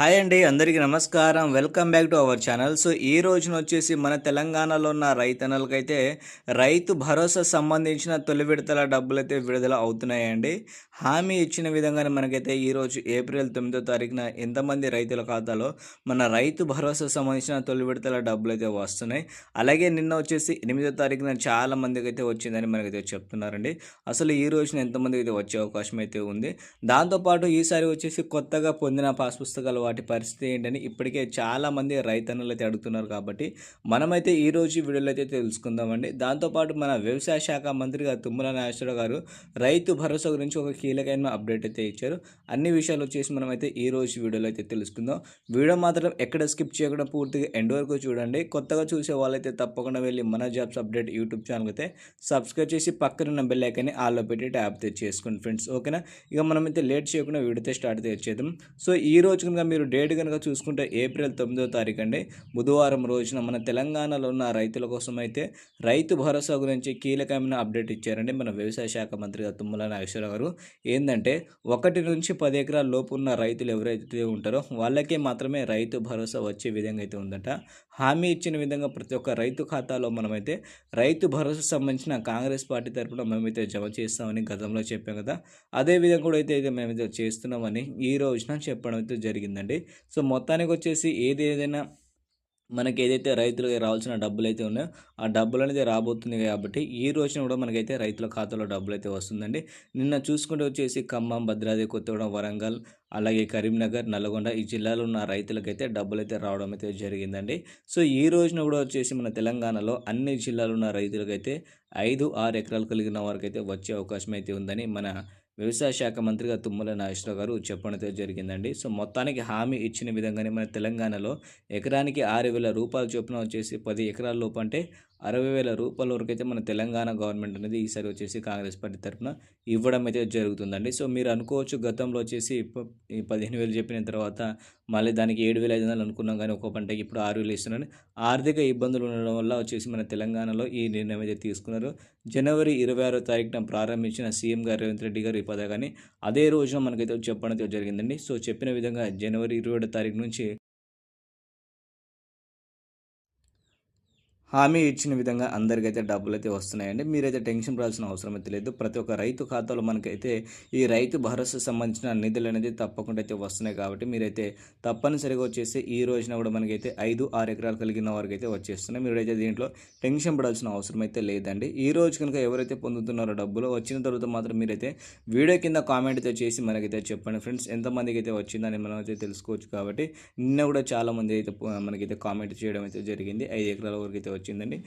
Hi అండి అందరికీ నమస్కారం. Welcome back to our channel. So ఈ రోజున వచ్చేసి మన తెలంగాణలో ఉన్న రైతన్నలకైతే రైతు భరోసా సంబంధించిన తొలి విడతల డబ్బులు అయితే విడుదల అవుతున్నాయండి. హామీ ఇచ్చిన విధంగానే మనకైతే ఈరోజు ఏప్రిల్ తొమ్మిదో తారీఖున ఎంతమంది రైతుల ఖాతాలో మన రైతు భరోసా సంబంధించిన తొలి విడతల డబ్బులు అయితే వస్తున్నాయి. అలాగే నిన్న వచ్చేసి ఎనిమిదో తారీఖున చాలా మందికి అయితే వచ్చిందని మనకైతే చెప్తున్నారండి. అసలు ఈ రోజున ఎంతమందికి అయితే వచ్చే అవకాశం అయితే ఉంది? దాంతోపాటు ఈసారి వచ్చేసి కొత్తగా పొందిన పాస్ పుస్తకాలు వాటి పరిస్థితి ఏంటని ఇప్పటికే చాలామంది రైతన్నులు అయితే అడుగుతున్నారు కాబట్టి మనమైతే ఈ రోజు ఈ వీడియోలో అయితే తెలుసుకుందామండి. దాంతోపాటు మన వ్యవసాయ శాఖ మంత్రిగా తుమ్మల నాగేశ్వరరావు గారు రైతు భరోసా గురించి ఒక కీలకమైన అప్డేట్ అయితే ఇచ్చారు. అన్ని విషయాలు వచ్చేసి మనమైతే ఈ రోజు వీడియోలో అయితే తెలుసుకుందాం. వీడియో మాత్రం ఎక్కడ స్కిప్ చేయకుండా పూర్తిగా ఎండ్ వరకు చూడండి. కొత్తగా చూసే వాళ్ళైతే తప్పకుండా వెళ్ళి మన జాబ్స్ అప్డేట్ యూట్యూబ్ ఛానల్ అయితే సబ్స్క్రైబ్ చేసి పక్కనున్న బెల్ ఐకాన్ని ఆల్లో పెట్టి ట్యాప్ తెచ్చేసుకోండి చేసుకోండి ఫ్రెండ్స్. ఓకేనా? ఇక మనమైతే లేట్ చేయకుండా వీడితే స్టార్ట్ తెచ్చేద్దాం సో ఈ రోజు కనుక మీరు డేట్ కనుక చూసుకుంటే ఏప్రిల్ తొమ్మిదో తారీఖు అండి. బుధవారం రోజున మన తెలంగాణలో ఉన్న రైతుల కోసం అయితే రైతు భరోసా గురించి కీలకమైన అప్డేట్ ఇచ్చారండి మన వ్యవసాయ శాఖ మంత్రిగా తుమ్మల నాగేశ్వరరావు గారు. ఏంటంటే ఒకటి నుంచి పది ఎకరాల లోపు ఉన్న రైతులు ఎవరైతే ఉంటారో వాళ్ళకే మాత్రమే రైతు భరోసా వచ్చే విధంగా అయితే ఉందట. హామీ ఇచ్చిన విధంగా ప్రతి ఒక్క రైతు ఖాతాలో మనమైతే రైతు భరోసా సంబంధించిన కాంగ్రెస్ పార్టీ తరఫున మేమైతే జమ చేస్తామని గతంలో చెప్పాం కదా. అదే విధంగా కూడా అయితే అయితే మేమైతే చేస్తున్నామని ఈ రోజున చెప్పడం అయితే జరిగిందండి సో మొత్తానికి వచ్చేసి ఏది ఏదైనా మనకి ఏదైతే రైతులకి రావాల్సిన డబ్బులు అయితే ఉన్నాయో ఆ డబ్బులు అనేది రాబోతుంది కాబట్టి ఈ రోజున కూడా మనకైతే రైతుల ఖాతాలో డబ్బులు అయితే వస్తుందండి. నిన్న చూసుకుంటే వచ్చేసి ఖమ్మం భద్రాద్రి కొత్తగూడెం వరంగల్ అలాగే కరీంనగర్ నల్గొండ ఈ జిల్లాలో ఉన్న రైతులకైతే డబ్బులు అయితే రావడం అయితే జరిగిందండి. సో ఈ రోజున కూడా వచ్చేసి మన తెలంగాణలో అన్ని జిల్లాలో ఉన్న రైతులకైతే ఐదు ఆరు ఎకరాలు కలిగిన వారికి వచ్చే అవకాశం అయితే ఉందని మన వ్యవసాయ శాఖ మంత్రిగా తుమ్మల నాగేశ్వరరావు గారు చెప్పడంతో జరిగిందండి. సో మొత్తానికి హామీ ఇచ్చిన విధంగానే మన తెలంగాణలో ఎకరానికి ఆరు వేల రూపాయల చొప్పున వచ్చేసి పది ఎకరాల లోపు అంటే అరవై వేల రూపాయల వరకు అయితే మన తెలంగాణ గవర్నమెంట్ అనేది ఈసారి వచ్చేసి కాంగ్రెస్ పార్టీ తరఫున ఇవ్వడం అయితే జరుగుతుందండి. సో మీరు అనుకోవచ్చు గతంలో వచ్చేసి పదిహేను వేలు చెప్పిన తర్వాత మళ్ళీ దానికి ఏడు వేల ఐదు వందలు అనుకున్నాం కానీ ఒక పంటకి ఇప్పుడు ఆరు వేలు ఇస్తున్నారని ఆర్థిక ఇబ్బందులు ఉండడం వల్ల వచ్చేసి మన తెలంగాణలో ఈ నిర్ణయం అయితే తీసుకున్నారు. జనవరి ఇరవై ఆరో తారీఖున ప్రారంభించిన సీఎం గారు రేవంత్ రెడ్డి గారు ఈ పథకాన్ని అదే రోజున మనకైతే చెప్పడం అయితే జరిగిందండి. సో చెప్పిన విధంగా జనవరి ఇరవై ఏడో తారీఖు నుంచి హామీ ఇచ్చిన విధంగా అందరికైతే డబ్బులు అయితే వస్తున్నాయండి. మీరైతే టెన్షన్ పడాల్సిన అవసరం అయితే లేదు. ప్రతి ఒక్క రైతు ఖాతాలో మనకైతే ఈ రైతు భరోసా సంబంధించిన నిధులు అనేది తప్పకుండా అయితే వస్తున్నాయి కాబట్టి మీరైతే తప్పనిసరిగా వచ్చేసి ఈ రోజున కూడా మనకైతే ఐదు ఆరు ఎకరాలు కలిగిన వారికి అయితే వచ్చేస్తున్నాయి. మీరైతే దీంట్లో టెన్షన్ పడాల్సిన అవసరం అయితే లేదండి. ఈ రోజు కనుక ఎవరైతే పొందుతున్నారో డబ్బులు వచ్చిన తర్వాత మాత్రం మీరైతే వీడియో కింద కామెంట్ అయితే చేసి మనకైతే చెప్పండి. ఫ్రెండ్స్ ఎంతమందికి అయితే వచ్చిందని మనం అయితే తెలుసుకోవచ్చు కాబట్టి నిన్న కూడా చాలా మంది అయితే మనకైతే కామెంట్ చేయడం అయితే జరిగింది. ఐదు ఎకరాల వరకు అయితే వచ్చిందండి.